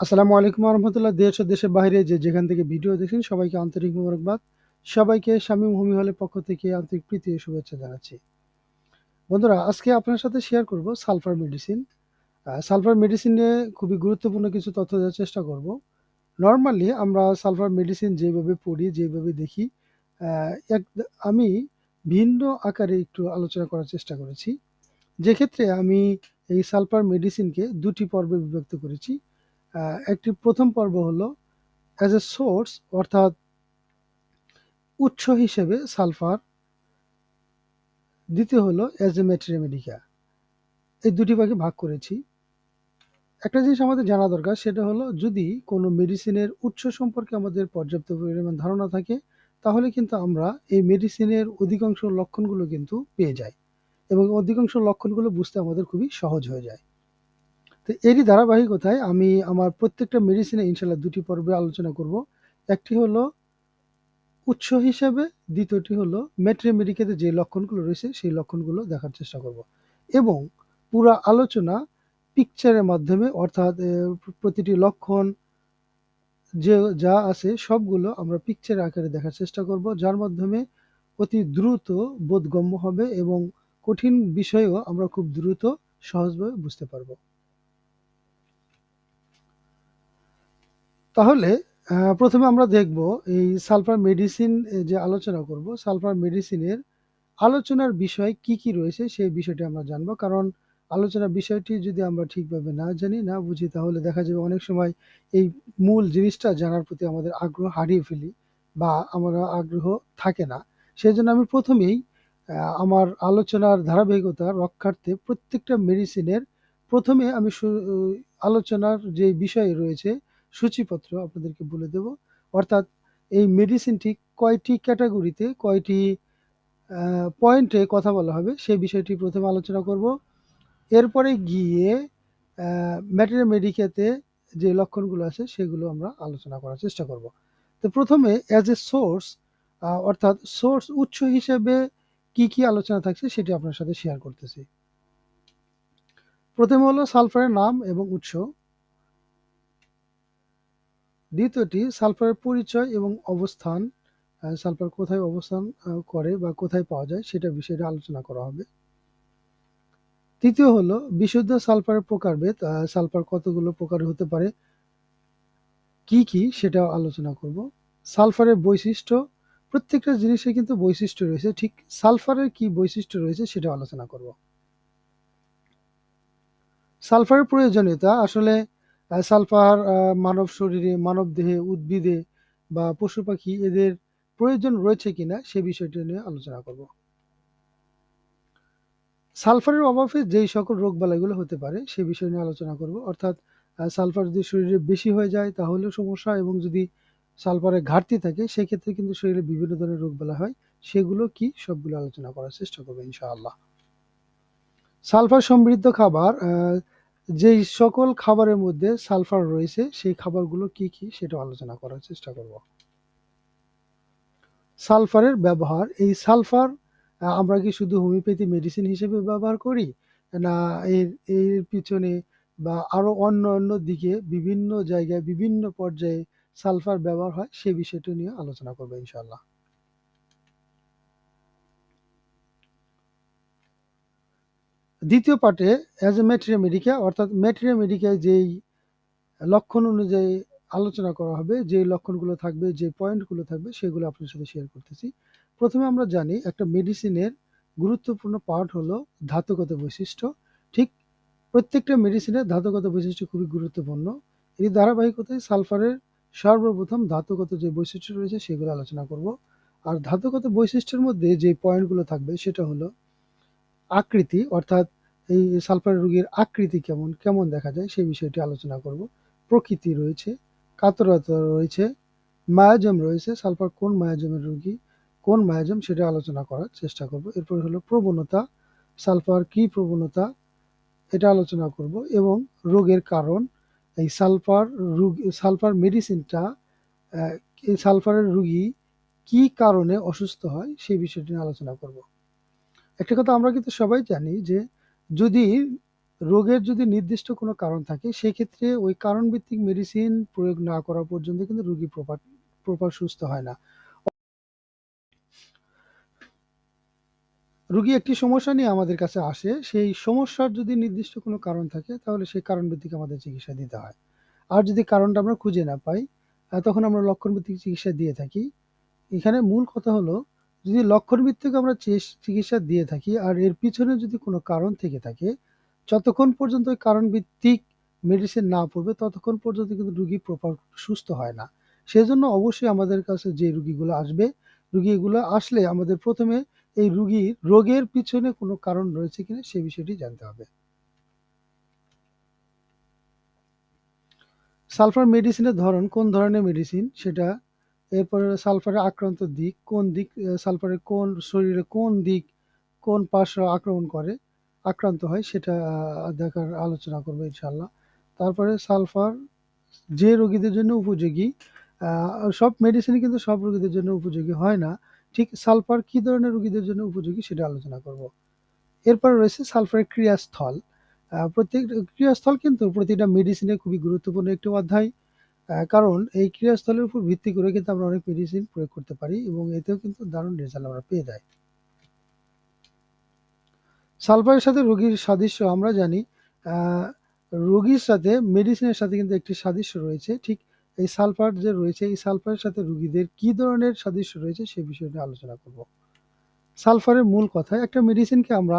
আসসালামু আলাইকুম রহমতুল্লাহ দেশ ও দেশের বাইরে যে যেখান থেকে ভিডিও দেখেন সবাইকে আন্তরিক মোবারকবাদ। সবাইকে শামীম ভূমি হলের পক্ষ থেকে আন্তরিক প্রীতি শুভেচ্ছা জানাচ্ছি। বন্ধুরা, আজকে আপনার সাথে শেয়ার করব সালফার মেডিসিন সালফার মেডিসিন খুবই গুরুত্বপূর্ণ কিছু তথ্য দেওয়ার চেষ্টা করব। নর্মালি আমরা সালফার মেডিসিন যেভাবে পড়ি, যেভাবে দেখি এক, আমি ভিন্ন আকারে একটু আলোচনা করার চেষ্টা করেছি। যে ক্ষেত্রে আমি এই সালফার মেডিসিনকে দুটি পর্বে বিভক্ত করেছি। একটি প্রথম পর্ব হলো অ্যাজ এ সোর্স অর্থাৎ উৎস হিসেবে সালফার। দ্বিতীয় হলো অ্যাজ এ ম্যাটেরিয়ামেডিকা এই দুটি ভাগে ভাগ করেছি। একটা জিনিস আমাদের জানা দরকার, সেটা হলো, যদি কোনো মেডিসিনের উৎস সম্পর্কে আমাদের পর্যাপ্ত পরিমাণ ধারণা থাকে, তাহলে কিন্তু আমরা এই মেডিসিনের অধিকাংশ লক্ষণগুলো কিন্তু পেয়ে যাই। এবং অধিকাংশ লক্ষণগুলো বুঝতে আমাদের খুবই সহজ হয়ে যায়। তো এরই ধারাবাহিকতায় আমি আমার প্রত্যেকটা মেডিসিনে ইনশাল্লাহ দুটি পর্বে আলোচনা করব। একটি হলো উৎস হিসাবে, দ্বিতীয়টি হলো মেট্রিমেডিকেতে যে লক্ষণগুলো রয়েছে সেই লক্ষণগুলো দেখার চেষ্টা করব। এবং পুরো আলোচনা পিকচারের মাধ্যমে, অর্থাৎ প্রতিটি লক্ষণ, যে, যা আছে সবগুলো আমরা পিকচার আকারে দেখার চেষ্টা করব, যার মাধ্যমে অতি দ্রুত বোধগম্য হবে এবং কঠিন বিষয়েও আমরা খুব দ্রুত সহজভাবে বুঝতে পারব। তাহলে প্রথমে আমরা দেখব এই সালফার মেডিসিন যে আলোচনা করব, সালফার মেডিসিনের আলোচনার বিষয় কি কি রয়েছে সেই বিষয়টি আমরা জানব। কারণ আলোচনার বিষয়টি যদি আমরা ঠিকভাবে না জানি, না বুঝি, তাহলে দেখা যাবে অনেক সময় এই মূল জিনিসটা জানার প্রতি আমাদের আগ্রহ হারিয়ে ফেলি বা আমরা আগ্রহ থাকে না। সেই জন্য আমি প্রথমেই আমার আলোচনার ধারাবাহিকতা রক্ষার্থে প্রত্যেকটা মেডিসিনের প্রথমে আমি আলোচনার যে বিষয় রয়েছে সূচিপত্র আপনাদেরকে বলে দেব। অর্থাৎ এই মেডিসিনটি কয়টি ক্যাটাগরিতে কয়টি পয়েন্টে কথা বলা হবে, সেই বিষয়টি প্রথমে আলোচনা করব। এরপরে গিয়ে ম্যাটেরিয়াল মেডিকেতে যে লক্ষণগুলো আছে, সেগুলো আমরা আলোচনা করার চেষ্টা করব। তো প্রথমে অ্যাজ এ সোর্স অর্থাৎ সোর্স উৎস হিসেবে কি কি আলোচনা থাকছে, সেটি আপনার সাথে শেয়ার করতেছি। প্রথমে হলো সালফারের নাম এবং উৎস। দ্বিতীয়টি, সালফারের পরিচয় এবং অবস্থান সালফার কোথায় অবস্থান করে বা কোথায় পাওয়া যায় সেটা বিষয়ে আলোচনা করা হবে। তৃতীয় হলো, বিশুদ্ধ সালফারের প্রকারভেদ সালফার কতগুলো প্রকার হতে পারে, কি কি সেটা আলোচনা করব। সালফারের বৈশিষ্ট্য, প্রত্যেকটা জিনিসের কিন্তু বৈশিষ্ট্য রয়েছে, ঠিক সালফারের কি বৈশিষ্ট্য রয়েছে সেটা আলোচনা করব। সালফারের প্রয়োজনীয়তা, আসলে সালফার মানব শরীরে মানব দেহে উদ্ভিদে বা পশু পাখি এদের প্রয়োজন রয়েছে কিনা সে বিষয়টি নিয়ে আলোচনা করব। সালফারের অভাবে যেই সকল রোগবালাইগুলো হতে পারে সে বিষয় নিয়ে আলোচনা করব। অর্থাৎ সালফার যদি শরীরে বেশি হয়ে যায় তাহলেও সমস্যা এবং যদি সালফারের ঘাটতি থাকে সেক্ষেত্রে কিন্তু শরীরে বিভিন্ন ধরনের রোগবালাই হয়। সেগুলো কি সবগুলো আলোচনা করার চেষ্টা করব ইনশাআল্লাহ। সালফার সমৃদ্ধ খাবার আহ, যেই সকল খাবারের মধ্যে সালফার রয়েছে, সেই খাবারগুলো কি কি সেটা আলোচনা করার চেষ্টা করব। সালফারের ব্যবহার, এই সালফার আমরা কি শুধু হোমিওপ্যাথি মেডিসিন হিসেবে ব্যবহার করি, না এর এর পিছনে বা আরও অন্য অন্য দিকে বিভিন্ন জায়গায় বিভিন্ন পর্যায়ে সালফার ব্যবহার হয় সেই বিষয়টি নিয়ে আলোচনা করব ইনশাআল্লাহ। দ্বিতীয় পার্টে অ্যাজ এ ম্যাটেরিয়া মেডিকা অর্থাৎ ম্যাটেরিয়া মেডিকায় যেই লক্ষণ অনুযায়ী আলোচনা করা হবে যে লক্ষণগুলো থাকবে, যে পয়েন্টগুলো থাকবে, সেগুলো আপনার সাথে শেয়ার করতেছি। প্রথমে আমরা জানি একটা মেডিসিনের গুরুত্বপূর্ণ পার্ট হলো ধাতুগত বৈশিষ্ট্য। ঠিক প্রত্যেকটা মেডিসিনের ধাতুগত বৈশিষ্ট্য খুবই গুরুত্বপূর্ণ। এই ধারাবাহিকতায় সালফারের সর্বপ্রথম ধাতুগত যে বৈশিষ্ট্য রয়েছে, সেগুলো আলোচনা করব। আর ধাতুগত বৈশিষ্ট্যের মধ্যে যে পয়েন্টগুলো থাকবে, সেটা হলো আকৃতি, অর্থাৎ এই সালফার রোগীর আকৃতি কেমন কেমন দেখা যায় সেই বিষয়টি আলোচনা করব। প্রকৃতি রয়েছে, কাতরতা রয়েছে, মায়াজম রয়েছে। সালফার কোন মায়াজমের রোগী, কোন মায়াজম সেটা আলোচনা করার চেষ্টা করব। এরপর হলো প্রবণতা, সালফার কি প্রবণতা, এটা আলোচনা করব এবং রোগের কারণ। এই সালফার রোগ, সালফার মেডিসিনটা সালফারের রুগী কি কারণে অসুস্থ হয় সেই বিষয়টি নিয়ে আলোচনা করব। একটা কথা আমরা কিন্তু সবাই জানি যে যদি রোগের যদি নির্দিষ্ট কোনো কারণ থাকে, সেক্ষেত্রে ওই কারণভিত্তিক মেডিসিন প্রয়োগ না করা পর্যন্ত কিন্তু রোগী প্রপার প্রপার সুস্থ হয় না। রোগী একটি সমস্যা নিয়ে আমাদের কাছে আসে, সেই সমস্যার যদি নির্দিষ্ট কোনো কারণ থাকে, তাহলে সেই কারণ ভিত্তিক আমাদের চিকিৎসা দিতে হয়। আর যদি কারণটা আমরা খুঁজে না পাই তখন আমরা লক্ষণ ভিত্তিক চিকিৎসা দিয়ে থাকি। এখানে মূল কথা হলো যদি লক্ষণ ভিত্তিক আমরা চিকিৎসা দিয়ে থাকি আর এর পিছনে যদি কোনো কারণ থেকে থাকে, যতক্ষণ পর্যন্ত ওই কারণ ভিত্তিক মেডিসিন না পড়বে, ততক্ষণ পর্যন্ত কিন্তু রুগী প্রপার সুস্থ হয় না। সেজন্য অবশ্যই আমাদের কাছে যে রুগীগুলো আসবে, রুগীগুলো আসলে আমাদের প্রথমে এই রুগীর রোগের পিছনে কোনো কারণ রয়েছে কিনা সে বিষয়টি জানতে হবে। সালফার মেডিসিনের ধরন কোন ধরনের মেডিসিন সেটা এরপরে সালফারের আক্রান্ত দিক, কোন দিক সালফারের কোন শরীরে কোন দিক, কোন পাশ আক্রমণ করে, আক্রান্ত হয় সেটা দেখার আলোচনা করব ইনশাল্লাহ তারপরে সালফার যে রোগীদের জন্য উপযোগী সব মেডিসিনই কিন্তু সব রোগীদের জন্য উপযোগী হয় না। ঠিক সালফার কি ধরনের রোগীদের জন্য উপযোগী সেটা আলোচনা করব। এরপর রয়েছে সালফারের ক্রিয়াস্থল। প্রত্যেক, ক্রিয়াস্থল কিন্তু প্রতিটা মেডিসিনে খুবই গুরুত্বপূর্ণ একটি অধ্যায়। কারণ এই ক্রিয়াস্থলের উপর ভিত্তি করে কিন্তু আমরা অনেক মেডিসিন প্রয়োগ করতে পারি এবং এতেও কিন্তু দারুণ রেজাল্ট আমরা পেয়ে যাই। সালফারের সাথে রোগীর সাদৃশ্য আমরা জানি। রোগীর সাথে মেডিসিনের সাথে কিন্তু একটি সাদৃশ্য রয়েছে। ঠিক এই সালফার যে রয়েছে, এই সালফারের সাথে রোগীদের কি ধরনের সাদৃশ্য রয়েছে সে বিষয়টা আলোচনা করব। সালফারের মূল কথা, একটা মেডিসিনকে আমরা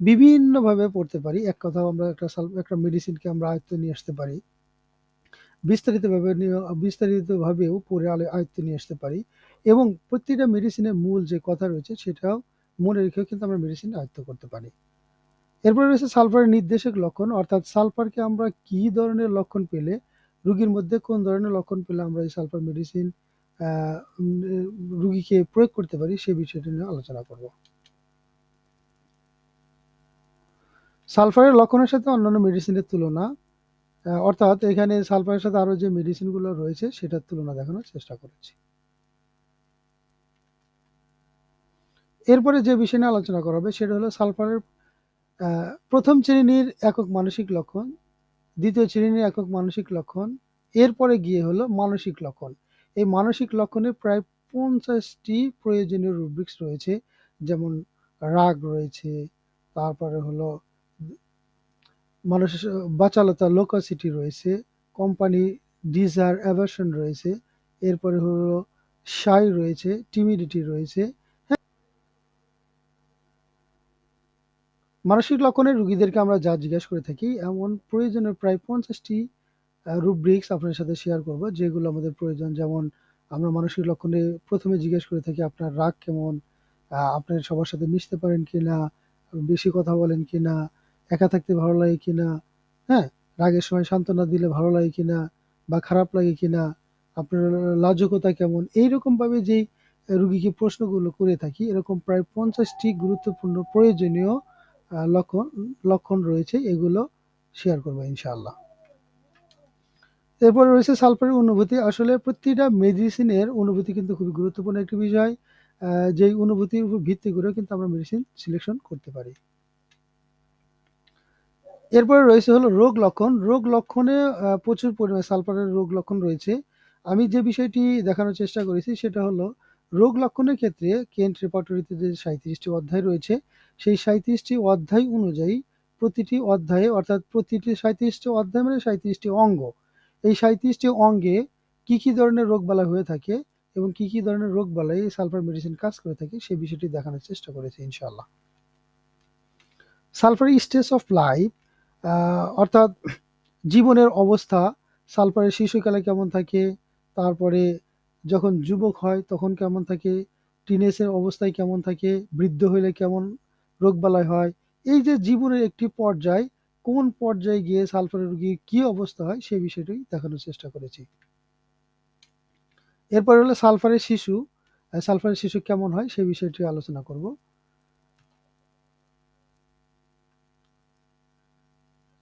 বিভিন্নভাবে পড়তে পারি। এক কথা আমরা একটা সাল, একটা মেডিসিনকে আমরা আয়ত্তে নিয়ে আসতে পারি। বিস্তারিতভাবে বিস্তারিতভাবেও আলে- আয়ত্তে নিয়ে আসতে পারি। এবং প্রত্যেকটা মেডিসিনের মূল যে কথা রয়েছে সেটাও মনে রেখেও কিন্তু আমরা মেডিসিন আয়ত্ত করতে পারি। এরপরে রয়েছে সালফারের নির্দেশক লক্ষণ, অর্থাৎ সালফারকে আমরা কি ধরনের লক্ষণ পেলে, রুগীর মধ্যে কোন ধরনের লক্ষণ পেলে আমরা এই সালফার মেডিসিন রুগীকে প্রয়োগ করতে পারি, সে বিষয়টি নিয়ে আলোচনা করব। সালফারের লক্ষণের সাথে অন্যান্য মেডিসিনের তুলনা অর্থাৎ এখানে সালফারের সাথে আরও যে মেডিসিনগুলো রয়েছে, সেটার তুলনা দেখানোর চেষ্টা করেছি। এরপরে যে বিষয় নিয়ে আলোচনা করা হবে, সেটা হলো সালফারের প্রথম শ্রেণির একক মানসিক লক্ষণ, দ্বিতীয় শ্রেণির একক মানসিক লক্ষণ, এরপরে গিয়ে হলো মানসিক লক্ষণ। এই মানসিক লক্ষণে প্রায় পঞ্চাশটি প্রয়োজনীয় রুব্রিক্স রয়েছে, যেমন রাগ রয়েছে, তারপরে হলো মানুষের বাচালতা লোকাসিটি রয়েছে কোম্পানি ডিজার অ্যাভার্সন রয়েছে, এরপরে হলো শাই রয়েছে টিমিডিটি রয়েছে মানসিক লক্ষণের রুগীদেরকে আমরা যা জিজ্ঞাসা করে থাকি, এমন প্রয়োজনের প্রায় পঞ্চাশটি রুব্রিক্স আপনার সাথে শেয়ার করব, যেগুলো আমাদের প্রয়োজন। যেমন আমরা মানসিক লক্ষণে প্রথমে জিজ্ঞেস করে থাকি, আপনার রাগ কেমন? আপনার সবার সাথে মিশতে পারেন কিনা? বেশি কথা বলেন কিনা? একা থাকতে ভালো লাগে কিনা? হ্যাঁ রাগের সময় সান্ত্বনা দিলে ভালো লাগে কিনা? বা খারাপ লাগে কিনা? আপনার লাজকতা কেমন? এইরকম ভাবে যেই রুগীকে প্রশ্নগুলো করে থাকি, এরকম প্রায় পঞ্চাশটি গুরুত্বপূর্ণ প্রয়োজনীয় লক্ষণ লক্ষণ রয়েছে, এগুলো শেয়ার করব ইনশাআল্লাহ। এরপর রয়েছে সালফারের অনুভূতি। আসলে প্রতিটা মেডিসিনের অনুভূতি কিন্তু খুবই গুরুত্বপূর্ণ একটি বিষয় যেই অনুভূতির উপর ভিত্তি করে কিন্তু আমরা মেডিসিন সিলেকশন করতে পারি। এরপরে রয়েছে হলো রোগ লক্ষণ। রোগ লক্ষণে প্রচুর পরিমাণে সালফারের রোগ লক্ষণ রয়েছে। আমি যে বিষয়টি দেখানোর চেষ্টা করেছি সেটা হলো, রোগ লক্ষণের ক্ষেত্রে কেন্ট রেপার্টরিতে যে সাঁত্রিশটি অধ্যায় রয়েছে, সেই সাঁত্রিশটি অধ্যায় অনুযায়ী প্রতিটি অধ্যায়ে, অর্থাৎ প্রতিটি সাঁত্রিশটি অধ্যায় মানে সাঁত্রিশটি অঙ্গ। এই সাঁত্রিশটি অঙ্গে কি কি ধরনের রোগবালাই হয়ে থাকে এবং কি কি ধরনের রোগবালাই এই সালফার মেডিসিন কাজ করে থাকে সেই বিষয়টি দেখানোর চেষ্টা করেছি ইনশাআল্লাহ। সালফার স্টেজ অফ লাইফ অর্থাৎ জীবনের অবস্থা সালফারের শিশুকালে কেমন থাকে, তারপরে যখন যুবক হয় তখন কেমন থাকে টিনেসের অবস্থায় কেমন থাকে, বৃদ্ধ হইলে কেমন রোগবালাই হয়, এই যে জীবনের একটি পর্যায়, কোন পর্যায়ে গিয়ে সালফারের রোগীর কি অবস্থা হয় সেই বিষয়টি দেখানোর চেষ্টা করেছি। এরপর হলো সালফারের শিশু সালফারের শিশু কেমন হয় সেই বিষয়টি আলোচনা করব।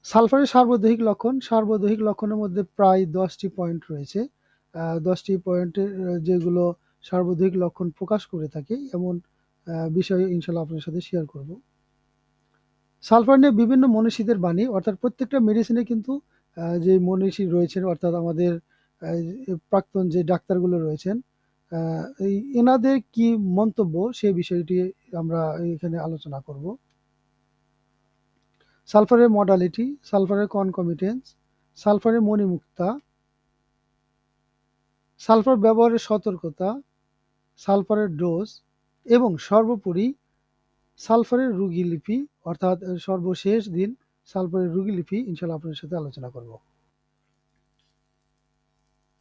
সালফারের সার্বদৈহিক লক্ষণ, সার্বদৈহিক লক্ষণের মধ্যে প্রায় দশটি পয়েন্ট রয়েছে। দশটি পয়েন্টের যেগুলো সার্বদৈহিক লক্ষণ প্রকাশ করে থাকে, এমন বিষয় ইনশাল্লাহ আপনার সাথে শেয়ার করব। সালফার নিয়ে বিভিন্ন মনীষীদের বাণী, অর্থাৎ প্রত্যেকটা মেডিসিনে কিন্তু যে মনীষী রয়েছেন, অর্থাৎ আমাদের প্রাক্তন যে ডাক্তারগুলো রয়েছেন এনাদের কি মন্তব্য সেই বিষয়টি আমরা এখানে আলোচনা করব। সালফারের মডালিটি সালফারের কনকমিটেন্স সালফারের মণিমুক্তা, সালফার ব্যবহারের সতর্কতা, সালফারের ডোজ এবং সর্বোপরি সালফারের রুগীলিপি অর্থাৎ সর্বশেষ দিন সালফারের রুগীলিপি ইনশাল্লাহ আপনাদের সাথে আলোচনা করব।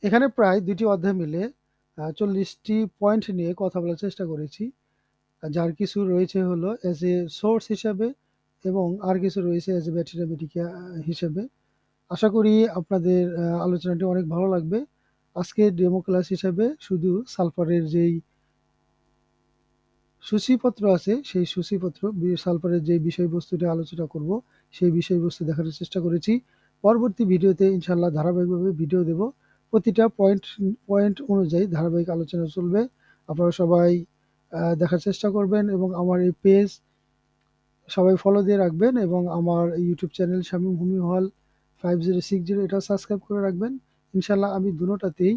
এখানে প্রায় দুটি অধ্যায় মিলে চল্লিশটি পয়েন্ট নিয়ে কথা বলার চেষ্টা করেছি। যার কিছু রয়েছে হলো অ্যাজ এ সোর্স হিসাবে এবং আর কিছু রয়েছে অ্যাজ এ ব্যাকটেরিয়া মেডিকা হিসেবে। আশা করি আপনাদের আলোচনাটি অনেক ভালো লাগবে। আজকে ডেমো ক্লাস হিসাবে শুধু সালফারের যেই সূচিপত্র আছে, সেই সূচিপত্র সালফারের যে বিষয়বস্তুটি আলোচনা করব, সেই বিষয়বস্তু দেখানোর চেষ্টা করেছি। পরবর্তী ভিডিওতে ইনশাল্লাহ ধারাবাহিকভাবে ভিডিও দেব। প্রতিটা পয়েন্ট পয়েন্ট অনুযায়ী ধারাবাহিক আলোচনা চলবে। আপনারা সবাই দেখার চেষ্টা করবেন এবং আমার এই পেজ সবাই ফলো দিয়ে রাখবেন এবং আমার ইউটিউব চ্যানেল শামীম হুমি হল ফাইভ জিরো সিক্স জিরো এটা সাবস্ক্রাইব করে রাখবেন। ইনশাল্লাহ আমি দুটাতেই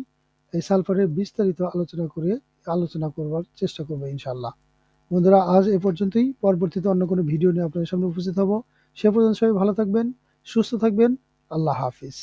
এই সালফারের বিস্তারিত আলোচনা করে আলোচনা করবার চেষ্টা করব ইনশাল্লাহ বন্ধুরা, আজ এ পর্যন্তই। পরবর্তীতে অন্য কোনো ভিডিও নিয়ে আপনাদের সামনে উপস্থিত হব। সে পর্যন্ত সবাই ভালো থাকবেন, সুস্থ থাকবেন। আল্লাহ হাফিজ।